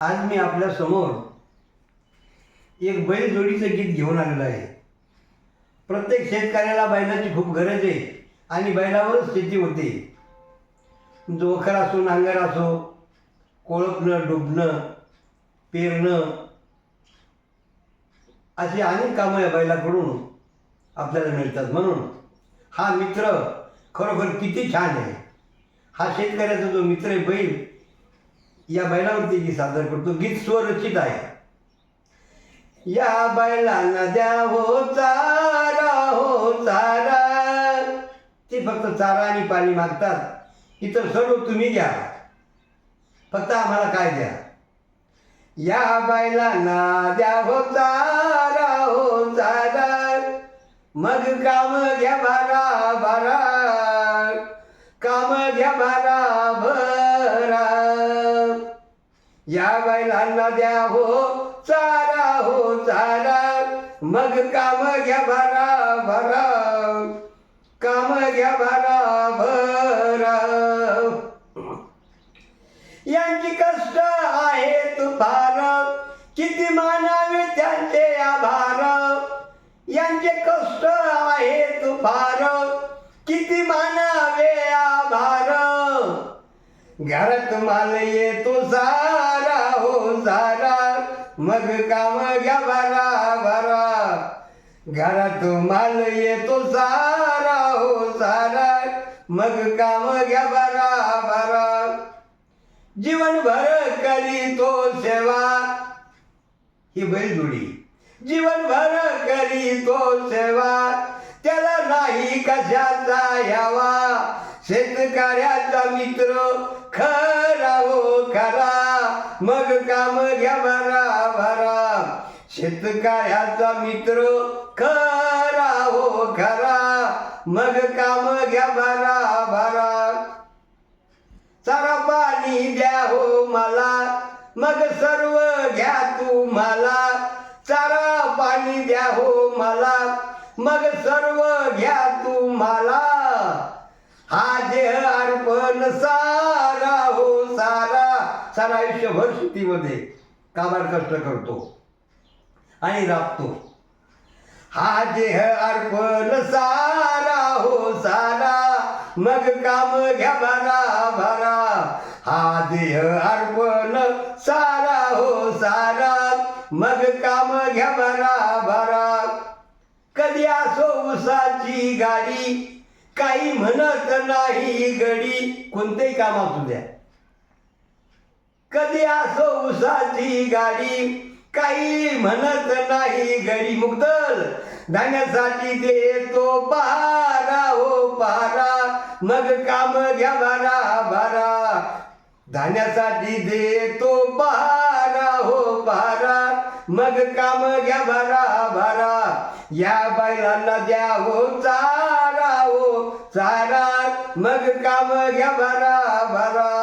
आज मी आपल्यासमोर एक बैल जोडीचं गीत घेऊन आलेलं आहे. प्रत्येक शेतकऱ्याला बैलाची खूप गरज आहे आणि बैलावरच शेती होते. जोखर असो नांगर असो कोळपणं डुबणं पेरणं अशी अनेक कामं या बैलाकडून आपल्याला मिळतात. म्हणून हा मित्र खरोखर किती छान आहे. हा शेतकऱ्याचा जो मित्र आहे बैल या बैलावरती गीत सादर करतो. गीत स्वरचित आहे. या बैलांना द्या हो चारा हो चारा. ते फक्त चारा आणि पाणी मागतात. इतर सर्व तुम्ही घ्या. फक्त आम्हाला काय द्या? या बैलांना द्या हो चारा हो चारा. मग काम घ्या बारा बारा. काम घ्या बारा भर. या बैलांना द्या हो चारा हो चारा मग काम घ्या भरा भरा. काम घ्या भरा भरा. यांची कष्ट आहेत फार किती मानावे त्यांचे आभार. यांचे कष्ट आहेत फार किती मानावे आभार. घरात माल येतो सा सारा मग काम घ्या भरा भरा घरात माल येतो सारा हो सारा. मग काम घ्या भरा भरा जीवनभर करी तो सेवा. ही बैलजोडी. जीवनभर करी तो सेवा. त्याला नाही कशाचा यावा शेतकऱ्याचा मित्र ख मग काम घ्या भरा भरा शेतकऱ्याचा मित्र खरा हो खरा. मग काम घ्या भरा भरा सारा पाणी द्या हो मला. मग सर्व घ्या तू मला पाणी द्या हो मला. मग सर्व घ्या तू मला हा देह अर्पण सा सारा आयुष्यभर शेतीमध्ये काबाड कष्ट करतो आणि राबतो. हा देह अर्पण सारा हो सारा मग काम घ्या भरा भरा. हा देह अर्पण सारा हो सारा मग काम घ्या भरा भरा. कधी असो उसाची गाडी काही म्हणत नाही गडी कोणतेही काम असू द्या. कधी असो उसाची गाडी काही म्हणत नाही गडी मुक्तल धान्यासाठी देतो पहारा हो पहारा. मग काम घ्या बारा भरा धान्यासाठी देतो पहारा हो पहारा. मग काम घ्या भरा भारा या बैलांना द्या हो चारा हो चारा. मग काम घ्या भरा भरा